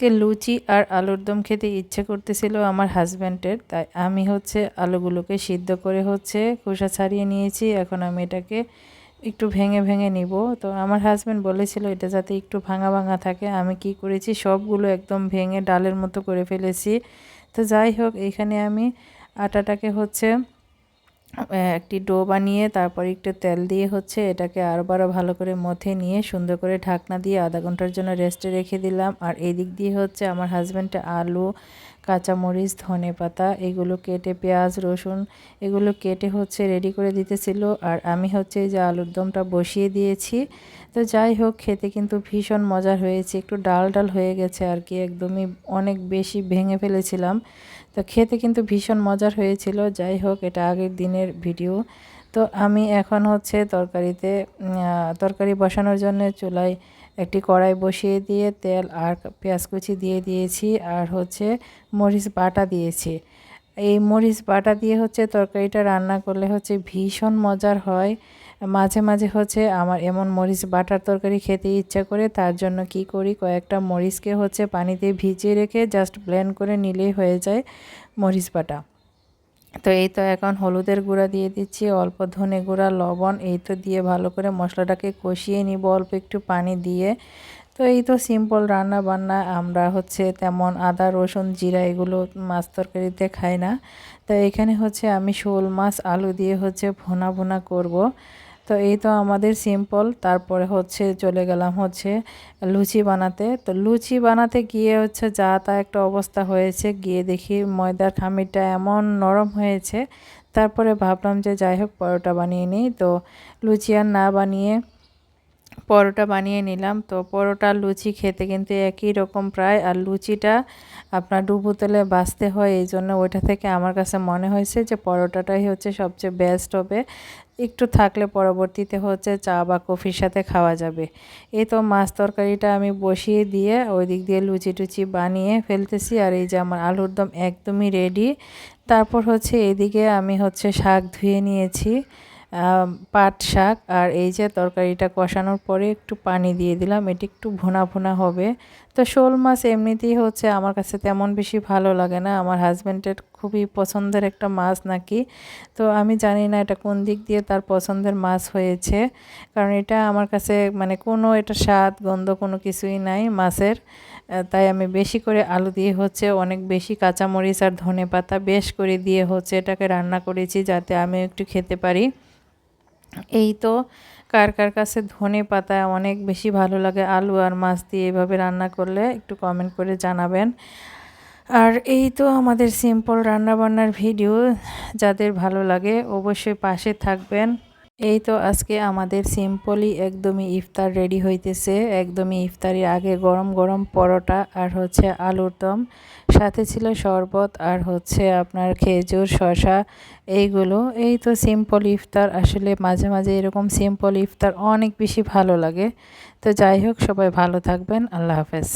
আজকে লুচি আর আলুর দম খেতে ইচ্ছে করতেছিল আমার হাজব্যান্ডের। তাই আমি হচ্ছে আলুগুলোকে সিদ্ধ করে হচ্ছে খোসা ছাড়িয়ে নিয়েছি। এখন আমি এটাকে একটু ভেঙে ভেঙে নিব। তো আমার হাজব্যান্ড বলেছিল, এটা যাতে একটু ভাঙা ভাঙা থাকে। আমি কি করেছি, সবগুলো একদম ভেঙে ডালের মতো করে ফেলেছি। তো যাই হোক, এখানে আমি আটাটাকে হচ্ছে একটি ডো বানিয়ে তারপর একটু তেল দিয়ে হচ্ছে এটাকে আরও আরবারও ভালো করে মথে নিয়ে সুন্দর করে ঢাকনা দিয়ে আধা ঘণ্টার জন্য রেস্টে রেখে দিলাম। আর এই দিক দিয়ে হচ্ছে আমার হাজব্যান্ডটা আলু কাঁচামরিচ, ধনে পাতা, এগুলো কেটে পেঁয়াজ, রসুন, এগুলো কেটে হচ্ছে রেডি করে দিতেছিল। আর আমি হচ্ছে যে আলুর দমটা বসিয়ে দিয়েছি। তো যাই হোক, খেতে কিন্তু ভীষণ মজার হয়েছে। একটু ডাল ডাল হয়ে গেছে আর কি, একদমই অনেক বেশি ভেঙে ফেলেছিলাম। তো খেতে কিন্তু ভীষণ মজার হয়েছিল। যাই হোক, এটা আগের দিনের ভিডিও তো আমি এখন হচ্ছে তরকারিতে তরকারি বসানোর জন্য চুলায় একটি কড়াই বসিয়ে দিয়ে তেল আর পেঁয়াজ কুচি দিয়ে দিয়েছি আর হচ্ছে মরিচ বাটা দিয়েছি। এই মরিচ বাটা দিয়ে হচ্ছে তরকারিটা রান্না করলে হচ্ছে ভীষণ মজার হয়। মাঝে মাঝে হচ্ছে আমার এমন মরিচ বাটার তরকারি খেতে ইচ্ছা করে, তার জন্য কি করি? কয়েকটা মরিচকে হচ্ছে পানিতে ভিজিয়ে রেখে জাস্ট ব্লেন্ড করে নিলেই হয়ে যায় মরিচ বাটা। তো এই তো এখন হলুদের গুঁড়া দিয়ে দিচ্ছি, অল্প ধনে গুঁড়া, লবণ, এই তো দিয়ে ভালো করে মশলাটাকে কষিয়ে নিব, অল্প একটু পানি দিয়ে। তো এই তো সিম্পল রান্না বান্না, আমরা হচ্ছে তেমন আদা, রসুন, জিরা এগুলো মাছ তরকারিতে খাই না। তো এখানে হচ্ছে আমি শোল মাছ, আলু দিয়ে হচ্ছে ভোনা ভোনা করব। তো এই তো আমাদের সিম্পল তারপরে হচ্ছে চলে গেলাম হচ্ছে লুচি বানাতে। তো লুচি বানাতে গিয়ে হচ্ছে যা তা একটা অবস্থা হয়েছে, গিয়ে দেখি ময়দার খামিরটা এমন নরম হয়েছে। তারপরে ভাবলাম যে যাই হোক, পরোটা বানিয়ে নিই। তো লুচি আর না বানিয়ে পরোটা বানিয়ে নিলাম। তো পরোটা, লুচি খেতে কিন্তু একই রকম প্রায়। আর লুচিটা আপনার ডুবু তেলে বাঁচতে হয়, এই জন্য ওইটা থেকে আমার কাছে মনে হয়েছে যে পরোটাটাই হচ্ছে সবচেয়ে বেস্ট হবে। একটু থাকলে পরবর্তীতে হচ্ছে চা বা কফির সাথে খাওয়া যাবে। এই তো মাছ তরকারিটা আমি বসিয়ে দিয়ে ওই দিক দিয়ে লুচি টুচি বানিয়ে ফেলতেছি। আর এই যে আমার আলুর দম একদমই রেডি তারপর হচ্ছে এদিকে আমি হচ্ছে শাক ধুয়ে নিয়েছি। পাট শাক আর এই যে তরকারিটা কষানোর পরে একটু পানি দিয়ে দিলাম। এটি একটু ভুনা ভুনা হবে। তো শোল মাছ এমনিতেই হচ্ছে আমার কাছে তেমন বেশি ভালো লাগে না। আমার হাজব্যান্ডের খুবই পছন্দের একটা মাছ নাকি। তো আমি জানি না এটা কোন দিক দিয়ে তার পছন্দের মাছ হয়েছে। কারণ এটা আমার কাছে মানে কোনো এটা স্বাদ, গন্ধ কোনো কিছুই নাই মাছের। তাই আমি বেশি করে আলু দিয়ে হচ্ছে অনেক বেশি কাঁচামরিচ আর ধনে পাতা বেশ করে দিয়ে হচ্ছে এটাকে রান্না করেছি যাতে আমি একটু খেতে পারি। এই তো কার কার কাছে ধনে পাতা অনেক বেশি ভালো লাগে, আলু আর মাছ দিয়ে এভাবে রান্না করলে একটু কমেন্ট করে জানাবেন। আর এই তো আমাদের সিম্পল রান্নাবান্নার ভিডিও যাদের ভালো লাগে অবশ্যই পাশে থাকবেন। এই তো আজকে আমাদের সিম্পলি একদমই ইফতার রেডি হইতেছে। একদমই ইফতারির আগে গরম গরম পরোটা আর হচ্ছে আলুর দম, সাথে ছিল শরবত আর হচ্ছে আপনার খেজুর শশা এইগুলো। এই তো সিম্পল ইফতার। আসলে মাঝে মাঝে এরকম সিম্পল ইফতার অনেক বেশি ভালো লাগে। তো যাই হোক, সবাই ভালো থাকবেন। আল্লাহ হাফেজ।